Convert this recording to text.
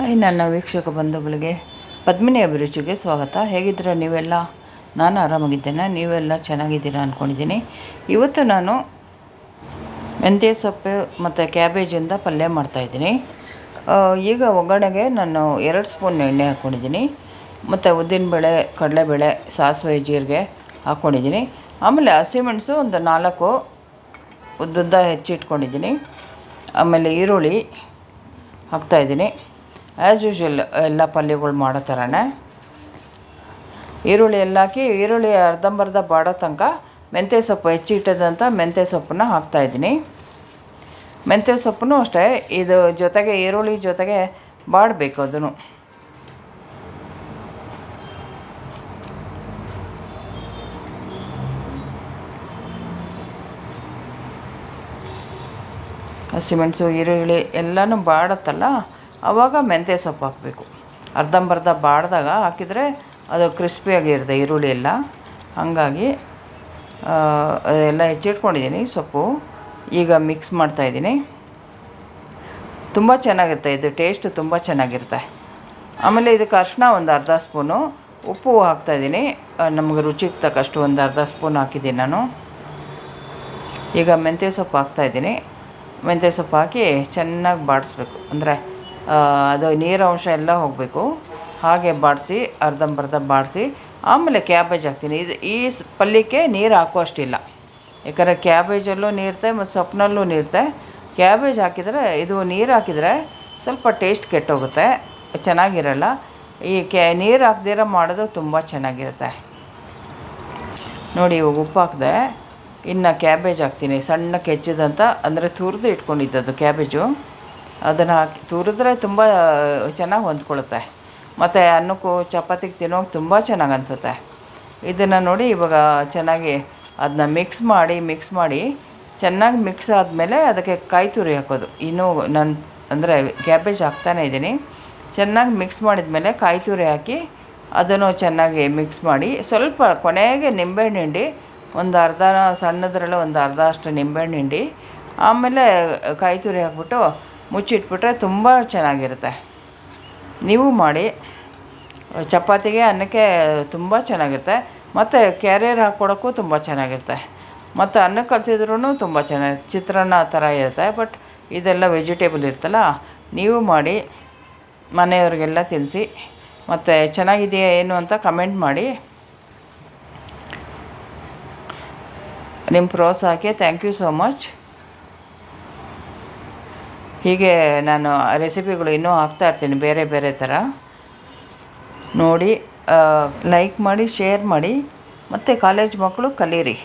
Hi ನನ್ನ ವೀಕ್ಷಕ ಬಂಧುಗಳಿಗೆ, ಪದ್ಮಿನಿ ಅಭಿರುಚಿಗೆ ಸ್ವಾಗತ. ಹೇಗಿದ್ದೀರಾ ನೀವೆಲ್ಲ? ನಾನು ಆರಾಮಾಗಿದ್ದೇನೆ. ನೀವೆಲ್ಲ ಚೆನ್ನಾಗಿದ್ದೀರಾ ಅಂದ್ಕೊಂಡಿದ್ದೀನಿ ಇವತ್ತು ನಾನು ಮೆಂತ್ಯ ಸೊಪ್ಪು ಮತ್ತು ಕ್ಯಾಬೇಜಿಂದ ಪಲ್ಯ ಮಾಡ್ತಾಯಿದ್ದೀನಿ ಈಗ ಒಗ್ಗರಣೆಗೆ ನಾನು ಎರಡು ಸ್ಪೂನ್ ಎಣ್ಣೆ ಹಾಕ್ಕೊಂಡಿದ್ದೀನಿ ಮತ್ತು ಉದ್ದಿನಬೇಳೆ, ಕಡಲೆಬೇಳೆ, ಸಾಸಿವೆ, ಜೀರಿಗೆ ಹಾಕ್ಕೊಂಡಿದ್ದೀನಿ ಆಮೇಲೆ ಹಸಿಮೆಣಸು ಒಂದು ನಾಲ್ಕು ಉದ್ದುದ್ದ ಹೆಚ್ಚಿಟ್ಕೊಂಡಿದ್ದೀನಿ. ಆಮೇಲೆ ಈರುಳ್ಳಿ ಹಾಕ್ತಾಯಿದ್ದೀನಿ ಆ್ಯಸ್ ಯೂಶ್ವಲ್ ಎಲ್ಲ ಪಲ್ಯಗಳು ಮಾಡೋ ಥರನೇ ಈರುಳ್ಳಿ ಎಲ್ಲ ಹಾಕಿ, ಈರುಳ್ಳಿ ಅರ್ಧಂಬರ್ಧ ಬಾಡೋ ತನಕ ಮೆಂತ್ಯ ಸೊಪ್ಪು ಹೆಚ್ಚಿಟ್ಟದಂಥ ಮೆಂತ್ಯ ಸೊಪ್ಪನ್ನ ಹಾಕ್ತಾಯಿದ್ದೀನಿ ಮೆಂತ್ಯ ಸೊಪ್ಪು ಅಷ್ಟೇ, ಇದು ಜೊತೆಗೆ ಈರುಳ್ಳಿ ಜೊತೆಗೆ ಬಾಡಬೇಕು ಅದನ್ನು. ಹಸಿಮೆಣಸು ಈರುಳ್ಳಿ ಎಲ್ಲನೂ ಬಾಡತ್ತಲ್ಲ? ಆವಾಗ ಮೆಂತ್ಯ ಸೊಪ್ಪು ಹಾಕಬೇಕು. ಅರ್ಧಂಬರ್ಧ ಬಾಡಿದಾಗ ಹಾಕಿದರೆ ಅದು ಕ್ರಿಸ್ಪಿಯಾಗಿರುತ್ತೆ ಈರುಳ್ಳಿ ಎಲ್ಲ. ಹಾಗಾಗಿ ಎಲ್ಲ ಹೆಚ್ಚಿಟ್ಕೊಂಡಿದ್ದೀನಿ ಸೊಪ್ಪು. ಈಗ ಮಿಕ್ಸ್ ಮಾಡ್ತಾಯಿದ್ದೀನಿ ತುಂಬ ಚೆನ್ನಾಗಿರುತ್ತೆ, ಇದು ಟೇಸ್ಟ್ ತುಂಬ ಚೆನ್ನಾಗಿರುತ್ತೆ. ಆಮೇಲೆ ಇದಕ್ಕೆ ಅರಿಶಿನ ಒಂದು ಅರ್ಧ ಸ್ಪೂನು. ಉಪ್ಪು ಹಾಕ್ತಾಯಿದ್ದೀನಿ ನಮಗೆ ರುಚಿಗೆ ತಕ್ಕಷ್ಟು ಒಂದು ಅರ್ಧ ಸ್ಪೂನ್ ಹಾಕಿದ್ದೀನಿ ನಾನು. ಈಗ ಮೆಂತ್ಯ ಸೊಪ್ಪು ಹಾಕ್ತಾಯಿದ್ದೀನಿ ಮೆಂತ್ಯ ಸೊಪ್ಪು ಹಾಕಿ ಚೆನ್ನಾಗಿ ಬಾಡಿಸ್ಬೇಕು. ಅಂದರೆ ಅದು ನೀರು ಅಂಶ ಎಲ್ಲ ಹೋಗಬೇಕು. ಹಾಗೆ ಬಾಡಿಸಿ, ಅರ್ಧಂಬರ್ಧ ಬಾಡಿಸಿ, ಆಮೇಲೆ ಕ್ಯಾಬೇಜ್ ಹಾಕ್ತೀನಿ. ಇದು ಈ ಪಲ್ಯಕ್ಕೆ ನೀರು ಹಾಕುವಷ್ಟಿಲ್ಲ. ಯಾಕಂದರೆ ಕ್ಯಾಬೇಜಲ್ಲೂ ನೀರುತ್ತೆ ಮತ್ತು ಸೊಪ್ಪಿನಲ್ಲೂ ನೀರುತ್ತೆ ಕ್ಯಾಬೇಜ್ ಹಾಕಿದರೆ, ಇದು ನೀರು ಹಾಕಿದರೆ ಸ್ವಲ್ಪ ಟೇಸ್ಟ್ ಕೆಟ್ಟೋಗುತ್ತೆ. ಚೆನ್ನಾಗಿರಲ್ಲ. ಈ ಕ್ಯಾ ನೀರು ಹಾಕ್ದಿರ ಮಾಡೋದು ತುಂಬ ಚೆನ್ನಾಗಿರುತ್ತೆ. ನೋಡಿ, ಇವಾಗ ಉಪ್ಪು ಹಾಕಿದೆ. ಇನ್ನು ಕ್ಯಾಬೇಜ್ ಹಾಕ್ತೀನಿ. ಸಣ್ಣಕ್ಕೆ ಹೆಚ್ಚಿದಂಥ ಅಂದರೆ ತುರಿದು ಇಟ್ಕೊಂಡಿದ್ದದು ಕ್ಯಾಬೇಜು. ಅದನ್ನು ಹಾಕಿ ತುರಿದ್ರೆ ತುಂಬ ಚೆನ್ನಾಗಿ ಹೊಂದ್ಕೊಳುತ್ತೆ ಮತ್ತು ಅನ್ನಕ್ಕೂ ಚಪಾತಿಗೆ ತಿನ್ನೋಕೆ ತುಂಬ ಚೆನ್ನಾಗಿ ಅನಿಸುತ್ತೆ. ಇದನ್ನು ನೋಡಿ ಇವಾಗ ಚೆನ್ನಾಗಿ ಅದನ್ನ ಮಿಕ್ಸ್ ಮಾಡಿ ಮಿಕ್ಸ್ ಮಾಡಿ ಚೆನ್ನಾಗಿ ಮಿಕ್ಸ್ ಆದಮೇಲೆ ಅದಕ್ಕೆ ಕಾಯಿ ತುರಿ ಹಾಕೋದು. ಇನ್ನೂ ನನ್ನ ಅಂದರೆ ಕ್ಯಾಬೇಜ್ ಹಾಕ್ತಾನೇ ಇದ್ದೀನಿ. ಚೆನ್ನಾಗಿ ಮಿಕ್ಸ್ ಮಾಡಿದ ಮೇಲೆ ಕಾಯಿ ತುರಿ ಹಾಕಿ ಅದನ್ನು ಚೆನ್ನಾಗಿ ಮಿಕ್ಸ್ ಮಾಡಿ ಸ್ವಲ್ಪ ಕೊನೆಗೆ ನಿಂಬೆಹಣ್ಣು ಹಿಂಡಿ, ಒಂದು ಅರ್ಧ ಸಣ್ಣದ್ರಲ್ಲಿ ಒಂದು ಅರ್ಧ ಅಷ್ಟು ನಿಂಬೆಹಣ್ಣು ಹಿಂಡಿ, ಆಮೇಲೆ ಕಾಯಿ ತುರಿ ಹಾಕ್ಬಿಟ್ಟು ಮುಚ್ಚಿಟ್ಬಿಟ್ರೆ ತುಂಬ ಚೆನ್ನಾಗಿರುತ್ತೆ. ನೀವು ಮಾಡಿ, ಚಪಾತಿಗೆ, ಅನ್ನಕ್ಕೆ ತುಂಬ ಚೆನ್ನಾಗಿರುತ್ತೆ. ಮತ್ತು ಕ್ಯಾರಿಯರ್ ಹಾಕ್ಕೊಡೋಕ್ಕೂ ತುಂಬ ಚೆನ್ನಾಗಿರುತ್ತೆ. ಮತ್ತು ಅನ್ನಕ್ಕೆ ಕಲಸಿದ್ರೂ ತುಂಬ ಚೆನ್ನಾಗಿ ಚಿತ್ರಾನ್ನ ಥರ ಇರುತ್ತೆ. ಬಟ್ ಇದೆಲ್ಲ ವೆಜಿಟೇಬಲ್ ಇರುತ್ತಲ್ಲ, ನೀವು ಮಾಡಿ, ಮನೆಯವ್ರಿಗೆಲ್ಲ ತಿನ್ನಿಸಿ ಮತ್ತು ಚೆನ್ನಾಗಿದೆಯಾ ಏನು ಅಂತ ಕಮೆಂಟ್ ಮಾಡಿ. ನಿಮ್ಮ ಪ್ರೋತ್ಸಾಹಕ್ಕೆ ಥ್ಯಾಂಕ್ ಯು ಸೋ ಮಚ್. ಹೀಗೆ ನಾನು ರೆಸಿಪಿಗಳು ಇನ್ನೂ ಹಾಕ್ತಾಯಿರ್ತೀನಿ ಬೇರೆ ಬೇರೆ ಥರ. ನೋಡಿ ಲೈಕ್ ಮಾಡಿ ಶೇರ್ ಮಾಡಿ, ಮತ್ತು ಕಾಲೇಜ್ ಮಕ್ಕಳು ಕಲೀರಿ.